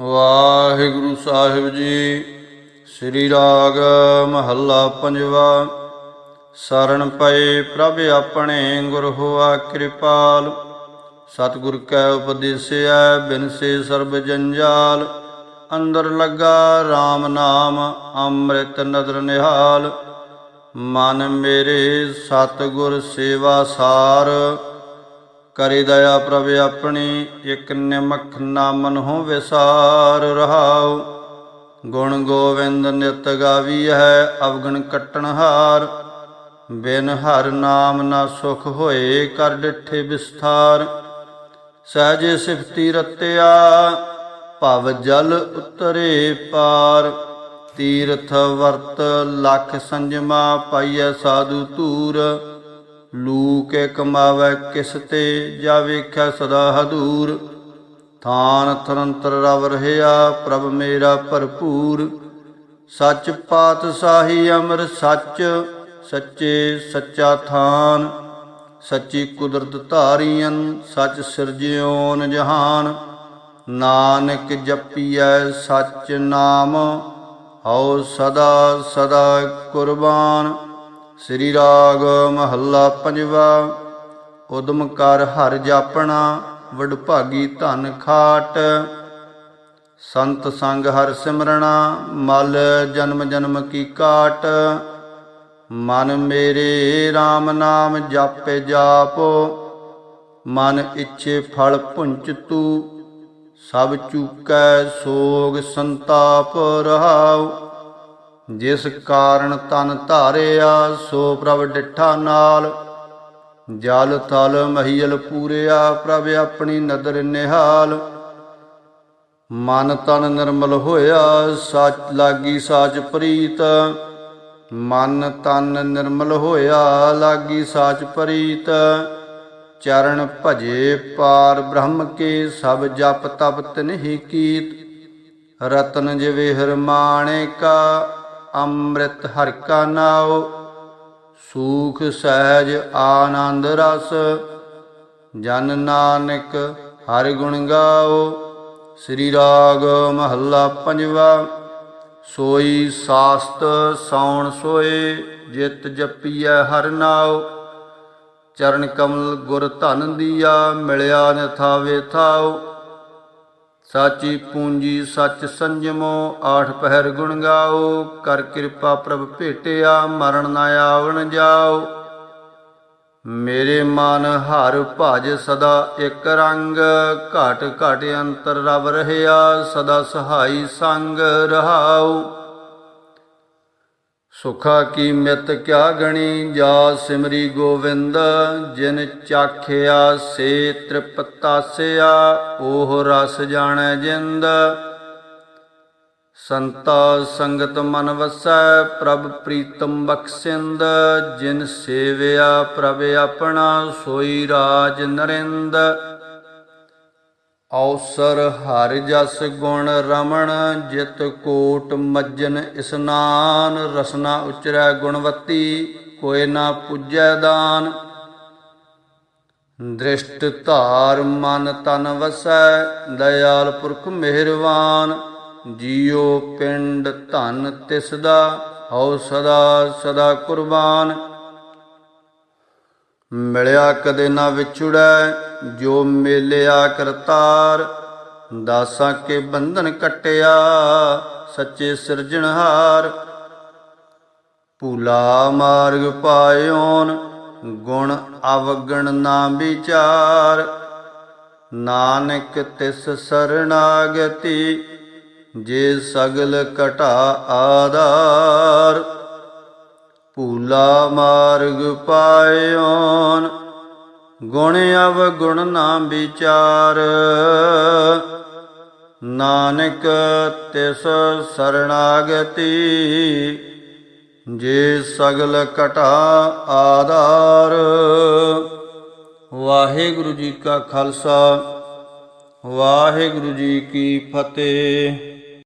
ਵਾਹਿਗੁਰੂ ਸਾਹਿਬ ਜੀ, ਸ੍ਰੀ ਰਾਗ ਮਹੱਲਾ ਪੰਜਵਾ। ਸਰਣ ਪਏ ਪ੍ਰਭ ਆਪਣੇ ਗੁਰ ਹੋਆ ਕਿਰਪਾਲ। ਸਤਿਗੁਰ ਕੈ ਉਪਦੇਸਿਆ ਬਿਨ ਸੇ ਸਰਬ ਜੰਜਾਲ। ਅੰਦਰ ਲੱਗਾ RAM ਨਾਮ ਅੰਮ੍ਰਿਤ ਨਦਰ ਨਿਹਾਲ। ਮਨ ਮੇਰੇ ਸਤਿਗੁਰ ਸੇਵਾ ਸਾਰ। ਕਰੇ ਦਇਆ ਪ੍ਰਭ ਆਪਣੀ, ਇਕ ਨਿਮਖ ਨਾਮਨ ਹੋ ਵਿਸਾਰ ਰਹਾਉ। ਗੁਣ ਗੋਵਿੰਦ ਨਿਤ ਗਾਵੀ ਹੈ ਅਵਗਣ ਕਟਣ ਹਾਰ। ਬਿਨ ਹਰ ਨਾਮ ਨਾ ਸੁਖ ਹੋਏ, ਕਰ ਡਿਠੇ ਵਿਸਥਾਰ। ਸਹਜੇ ਸਿਫਤੀ ਰਤਿਆ, ਭਵ ਜਲ ਉਤਰੇ ਪਾਰ। ਤੀਰਥ ਵਰਤ ਲਖ ਸੰਜਮਾ ਪਾਈਐ ਸਾਧੂ ਧੂਰ। ਲੂ ਕੇ ਕਮਾਵੇ ਕਿਸ ਤੇ ਜਾ ਵੇਖਿਆ ਸਦਾ ਹਦੂਰ। ਥਾਨ ਤਰੰਤਰ ਰਵ ਰਹਿਆ, ਪ੍ਰਭ ਮੇਰਾ ਭਰਪੂਰ। ਸੱਚ ਪਾਤਸ਼ਾਹੀ ਅਮਰ ਸੱਚ, ਸੱਚੇ ਸੱਚਾ ਥਾਨ। ਸੱਚੀ ਕੁਦਰਤ ਧਾਰੀਆਂ ਸੱਚ ਸਿਰਜਿਓਨ ਜਹਾਨ। ਨਾਨਕ ਜਪੀਐ ਸੱਚ ਨਾਮ, ਹਉ ਸਦਾ ਸਦਾ ਕੁਰਬਾਨ। ਸ੍ਰੀ ਰਾਗ ਮਹੱਲਾ ਪੰਜਵਾ, ਉਦਮ ਕਰ ਹਰ ਜਾਪਣਾ ਵਡਭਾਗੀ ਧਨ ਖਾਟ। ਸੰਤ ਸੰਗ ਹਰ ਸਿਮਰਣਾ, ਮਲ ਜਨਮ ਜਨਮ ਕੀ ਕਾਟ। ਮਨ ਮੇਰੇ RAM ਨਾਮ ਜਾਪੇ ਜਾਪੋ, ਮਨ ਇੱਛੇ ਫਲ ਪੁੰਚ ਤੂ, ਸਭ ਚੂਕੈ ਸੋਗ ਸੰਤਾਪ ਰਹਾਉ। ਜਿਸ ਕਾਰਨ ਤਨ ਧਾਰਿਆ, ਸੋ ਪ੍ਰਭ ਡਿਠਾ ਨਾਲ। ਜਲ ਤਲ ਮਹੀਲ ਪੂਰਿਆ, ਪ੍ਰਭ ਆਪਣੀ ਨਦਰ ਨਿਹਾਲ। ਮਨ ਤਨ ਨਿਰਮਲ ਹੋਇਆ, ਸੱਚ ਲਾਗੀ ਸਾਚ ਪ੍ਰੀਤ। ਮਨ ਤਨ ਨਿਰਮਲ ਹੋਇਆ, ਲਾਗੀ ਸਾਚ ਪ੍ਰੀਤ। ਚਰਨ ਭਜੇ ਪਾਰ ਬ੍ਰਹਮ ਕੇ, ਸਭ ਜਪ ਤਪ ਤਿਨਹਿ ਕੀਤ। ਰਤਨ ਜਿਵੇ ਹਰਮਾਣੇ ਕਾ ਅੰਮ੍ਰਿਤ ਹਰਿ ਕਾ ਨਾਉ, ਸੂਖ ਸਹਿਜ ਆਨੰਦ ਰਸ, ਜਨ ਨਾਨਕ ਹਰਿ ਗੁਣ ਗਾਓ, ਸ੍ਰੀ ਰਾਗ ਮਹੱਲਾ ਪੰਜਵਾ, ਸੋਈ ਸਾਸਤ ਸੌਣ ਸੋਏ, ਜਿਤ ਜਪੀਐ ਹਰ ਨਾਉ, ਚਰਨ ਕਮਲ ਗੁਰ ਧਨ ਦੀਆ, ਮਿਲਿਆ ਨ ਥਾਵੇ ਸਾਚੀ ਪੂੰਜੀ ਸੱਚ ਸੰਜਮੋ, ਆਠ ਪਹਿਰ ਗੁਣ ਗਾਓ, ਕਰ ਕਿਰਪਾ ਪ੍ਰਭ ਭੇਟਿਆ, ਮਰਨ ਨਾ ਆਵਣ ਜਾਓ। ਮੇਰੇ ਮਨ ਹਰ ਭਜ ਸਦਾ ਇੱਕ ਰੰਗ, ਘਟ ਘਟ ਅੰਤਰ ਰਵ ਰਹਿਆ, ਸਦਾ ਸਹਾਈ ਸੰਗ ਰਹਾਉ। ਸੁਖਾ ਕੀ ਮਿਤ ਕਿਆ ਗਣੀ? ਜਾ ਸਿਮਰੀ ਗੋਵਿੰਦ, ਜਿਨ ਚਾਖਿਆ ਸੇ ਤ੍ਰਿਪਤਾਸਿਆ ਉਹ ਰਸ ਜਾਣੈ ਜਿੰਦ। ਸੰਤਾ ਸੰਗਤ ਮਨ ਵਸੈ, ਪ੍ਰਭ ਪ੍ਰੀਤਮ ਬਖਸ਼ਿੰਦ। ਜਿਨ ਸੇਵਿਆ ਪ੍ਰਭ ਆਪਣਾ, ਸੋਈ ਰਾਜ ਨਰਿੰਦ। ਔਸਰ ਹਰਿ ਜਸ ਗੁਣ ਰਮਣ, ਜਿਤ ਕੋਟ ਮੱਜਨ ਇਸਨਾਨ, ਰਸਨਾ ਉਚਰੈ ਗੁਣਵਤੀ ਕੋਇ ਨਾ ਪੁੱਜੈ ਦਾਨ। ਦ੍ਰਿਸ਼ਟ ਧਾਰ ਮਨ ਤਨ ਵਸੈ, ਦਇਆਲ ਪੁਰਖ ਮਿਹਰਵਾਨ। ਜੀਉ ਪਿੰਡ ਧਨ ਤਿਸ ਦਾ ਹਉ ਸਦਾ ਸਦਾ ਕੁਰਬਾਨ। ਮਿਲਿਆ ਕਦੇ ਨਾ ਵਿਛੜੈ, ਜੋ ਮੇਲਿਆ ਕਰਤਾਰ। ਦਾਸਾਂ ਕੇ ਬੰਧਨ ਕਟਿਆ, ਸੱਚੇ ਸਿਰਜਣਹਾਰ ਭੂਲਾ ਮਾਰਗ ਪਾਇਓਨ, ਗੁਣ ਅਵਗਣ ਨਾ ਵਿਚਾਰ। ਨਾਨਕ ਤਿਸ ਸਰਣਾਗਤੀ, ਜੇ ਸਗਲ ਘਟਾ ਆਧਾਰ। ਭੂਲਾ ਮਾਰਗ ਪਾਇਓਨ, ਗੁਣ ਅਵ ਗੁਣ ਨਾ ਵਿਚਾਰ। ਨਾਨਕ ਤਿਸ ਸਰਣਾਗਤੀ, ਜੇ ਸਗਲ ਕਟਾ ਆਧਾਰ। ਵਾਹਿਗੁਰੂ ਜੀ ਕਾ ਖਾਲਸਾ, ਵਾਹਿਗੁਰੂ ਜੀ ਕੀ ਫਤਿਹ।